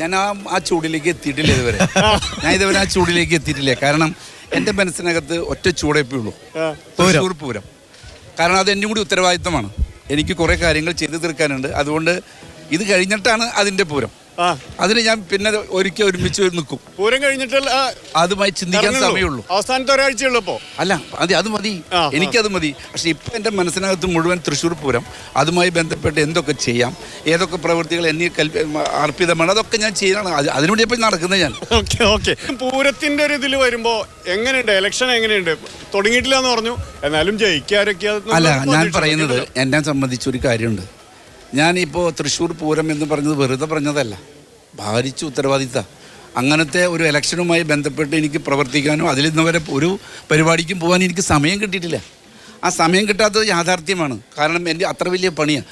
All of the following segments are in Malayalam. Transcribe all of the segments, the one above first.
ഞാൻ ആ ആ ചൂടിലേക്ക് എത്തിയിട്ടില്ല ഇതുവരെ. ഞാൻ ഇതുവരെ ആ ചൂടിലേക്ക് എത്തിയിട്ടില്ല. കാരണം എന്റെ മനസ്സിനകത്ത് ഒറ്റ ചൂടേപ്പേ ഉള്ളൂ. തൃശ്ശൂർ പൂരം. കാരണം അത് എന്റെ കൂടി ഉത്തരവാദിത്തമാണ് എനിക്ക് കുറേ കാര്യങ്ങൾ ചെയ്തു തീർക്കാനുണ്ട്. അതുകൊണ്ട് ഇത് കഴിഞ്ഞിട്ടാണ് അതിന്റെ പൂരം. അതിന് ഞാൻ പിന്നെ ഒരിക്കൽ ഒരുമിച്ച് നിൽക്കും. പൂരം കഴിഞ്ഞിട്ടല്ല അതുമായി ചിന്തിക്കാൻ സമയമുള്ളൂ. അവസാനത്തെ ഒരാഴ്ചയുള്ളൂ ഇപ്പോ. അല്ല അത് അത് മതി. എനിക്കത് മതി. പക്ഷെ ഇപ്പൊ എന്റെ മനസ്സിനകത്ത് മുഴുവൻ തൃശ്ശൂർ പൂരം അതുമായി ബന്ധപ്പെട്ട് എന്തൊക്കെ ചെയ്യാം ഏതൊക്കെ പ്രവൃത്തികൾ എന്നെ അർപ്പിതമാണ് അതൊക്കെ ഞാൻ ചെയ്യാനാണ് അത് അതിനുവേണ്ടി ഇപ്പൊ നടക്കുന്നത് ഞാൻ. Okay okay. പൂരത്തിന്റെ ഒരു ഇതിൽ വരുമ്പോ എങ്ങനെയുണ്ട്? ഇലക്ഷൻ എങ്ങനെയുണ്ട്? തുടങ്ങിയിട്ടില്ല എന്ന് പറഞ്ഞു. എന്നാലും ജയിക്കാരൊക്കെ അല്ല ഞാൻ പറയുന്നത് എന്നെ സംബന്ധിച്ച് ഒരു കാര്യമുണ്ട്. ഞാനിപ്പോൾ തൃശ്ശൂർ പൂരം എന്ന് പറഞ്ഞത് വെറുതെ പറഞ്ഞതല്ല. ഭാരിച്ച ഉത്തരവാദിത്ത. അങ്ങനത്തെ ഒരു ഇലക്ഷനുമായി ബന്ധപ്പെട്ട് എനിക്ക് പ്രവർത്തിക്കാനോ അതിൽ നിന്ന് വരെ ഒരു പരിപാടിക്കും പോകാൻ എനിക്ക് സമയം കിട്ടിയിട്ടില്ല. ആ സമയം കിട്ടാത്തത് യാഥാർത്ഥ്യമാണ്. കാരണം എന്റെ അത്ര വലിയ പണിയാണ്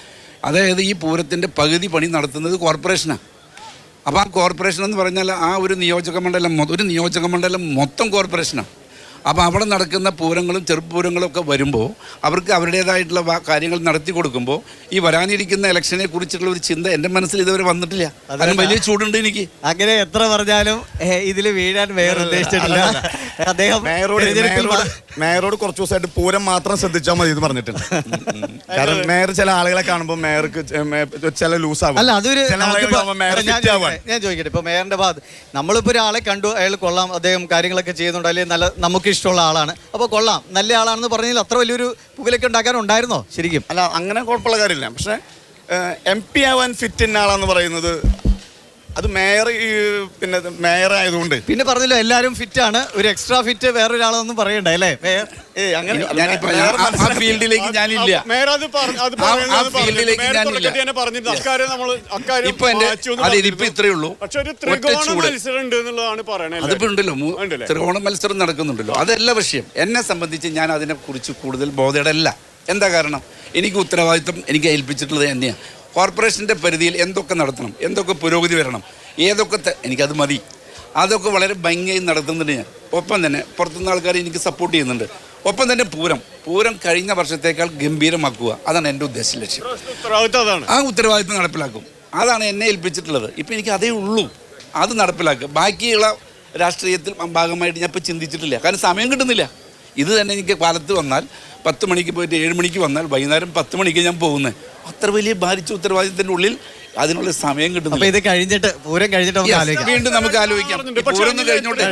അതായത് ഈ പൂരത്തിന്റെ പകുതി പണി നടത്തുന്നത് കോർപ്പറേഷനാണ് അപ്പോൾ ആ കോർപ്പറേഷൻ എന്ന് പറഞ്ഞാൽ ആ ഒരു നിയോജക മണ്ഡലം ഒരു നിയോജക മണ്ഡലം മൊത്തം കോർപ്പറേഷനാണ് അപ്പോൾ അവിടെ നടക്കുന്ന പൂരങ്ങളും ചെറുപൂരങ്ങളും ഒക്കെ വരുമ്പോൾ അവർക്ക് അവരുടേതായിട്ടുള്ള കാര്യങ്ങൾ നടത്തി കൊടുക്കുമ്പോൾ ഈ വരാനിരിക്കുന്ന ഇലക്ഷനെ കുറിച്ചുള്ള ഒരു ചിന്ത എന്റെ മനസ്സിൽ ഇതുവരെ വന്നിട്ടില്ല. അതിന് വലിയ ചൂടുണ്ട് എനിക്ക്. അങ്ങനെ എത്ര പറഞ്ഞാലും ഇതിൽ വീഴാൻ വേറെ ഉദ്ദേശിച്ചിട്ടില്ല. അദ്ദേഹം മേയറോട് കുറച്ച് ദിവസമായിട്ട് പൂരം മാത്രം ശ്രദ്ധിച്ചാൽ മതി എന്ന് പറഞ്ഞിട്ടുണ്ട്. കാരണം മേയർ ചില ആളുകളെ കാണുമ്പോൾ മേയർക്ക് ചില ലൂസ് ആവും അല്ല അതൊരു ഞാൻ ചോദിക്കട്ടെ, ഇപ്പൊ മേയറിന്റെ ഭാഗത്ത് നമ്മളിപ്പോ ഒരാളെ കണ്ടു അയാൾ കൊള്ളാം അദ്ദേഹം കാര്യങ്ങളൊക്കെ ചെയ്യുന്നുണ്ട് അല്ലെങ്കിൽ നല്ല നമുക്ക് ഇഷ്ടമുള്ള ആളാണ്. അപ്പൊ കൊള്ളാം നല്ല ആളാണെന്ന് പറഞ്ഞാൽ അത്ര വലിയൊരു പുകലൊക്കെ ഉണ്ടാക്കാൻ ഉണ്ടായിരുന്നോ? ശരിക്കും. അല്ല അങ്ങനെ കുഴപ്പമുള്ള കാര്യമില്ല. പക്ഷെ എം പി ആവാൻ ഫിറ്റ് ഇന്ന ആളാന്ന് പറയുന്നത് അത് മേയർ പിന്നെ മേയർ ആയതുകൊണ്ട്. പിന്നെ പറഞ്ഞല്ലോ എല്ലാരും ഫിറ്റ് ആണ്. ഒരു എക്സ്ട്രാ ഫിറ്റ് വേറൊരാളൊന്നും പറയണ്ട അല്ലേ? മേയർ? അങ്ങനെ ആ- ഫീൽഡിലേക്ക് ഞാനില്ല. മേയർ അത് പറ- അത് ആ- ആ ഫീൽഡിലേക്ക് മേയർ ഞാനില്ല. തുടക്കത്തിൽ തന്നെ പറഞ്ഞിരുന്നു. അക്കാര്യം നമ്മൾ അക്കാര്യം ഇപ്പൊ എന്റെ മാറ്റി എന്ന് അതെ ഇതിപ്പോ പറഞ്ഞിരുന്നു. ഇത്രയേ ഉള്ളൂ. പക്ഷെ ഒരു ത്രികോണ ചൂട്. മത്സരം ഉണ്ട് എന്നുള്ളതാണ് പറയണത് അതിപ്പോ ഉണ്ടല്ലോ മൂ- ഉണ്ടല്ലേ? ത്രികോണ മത്സരം നടക്കുന്നുണ്ടല്ലോ. അതല്ല വിഷയം. എന്നെ സംബന്ധിച്ച് ഞാൻ അതിനെ കുറിച്ച് കൂടുതൽ ബോധയുടെ അല്ല എന്താ കാരണം? എനിക്ക് ഉത്തരവാദിത്വം എനിക്ക് ഏൽപ്പിച്ചിട്ടുള്ളത് തന്നെയാണ് കോർപ്പറേഷന്റെ പരിധിയിൽ എന്തൊക്കെ നടത്തണം എന്തൊക്കെ പുരോഗതി വരണം ഏതൊക്കെ എനിക്കത് മതി. അതൊക്കെ വളരെ ഭംഗിയായി നടത്തുന്നുണ്ട് ഞാൻ. ഒപ്പം തന്നെ പുറത്തുനിന്ന് ആൾക്കാർ എനിക്ക് സപ്പോർട്ട് ചെയ്യുന്നുണ്ട്. ഒപ്പം തന്നെ പൂരം. പൂരം കഴിഞ്ഞ വർഷത്തേക്കാൾ ഗംഭീരമാക്കുക. അതാണ് എന്റെ ഉദ്ദേശ ലക്ഷ്യം. ആ ഉത്തരവാദിത്വം നടപ്പിലാക്കും. അതാണ് എന്നെ ഏൽപ്പിച്ചിട്ടുള്ളത്. ഇപ്പം എനിക്ക് അതേ ഉള്ളൂ. അത് നടപ്പിലാക്കുക. ബാക്കിയുള്ള രാഷ്ട്രീയത്തിൽ ഭാഗമായിട്ട് ഞാൻ ഇപ്പോൾ ചിന്തിച്ചിട്ടില്ല. കാരണം സമയം കിട്ടുന്നില്ല. ഇത് തന്നെ എനിക്ക് കാലത്ത് വന്നാൽ പത്ത് മണിക്ക് പോയിട്ട് ഏഴ് മണിക്ക് വന്നാൽ വൈകുന്നേരം പത്ത് മണിക്ക് ഞാൻ പോകുന്നത് അത്ര വലിയ ഭാരിച്ച ഉത്തരവാദിത്തത്തിന്റെ ഉള്ളിൽ അതിനുള്ള സമയം കിട്ടുന്നു ഇത് കഴിഞ്ഞിട്ട് പൂരം കഴിഞ്ഞിട്ട് നമുക്ക് ആലോചിക്കാം. വീണ്ടും നമുക്ക് ആലോചിക്കാം. പൂരം കഴിഞ്ഞോട്ടെ?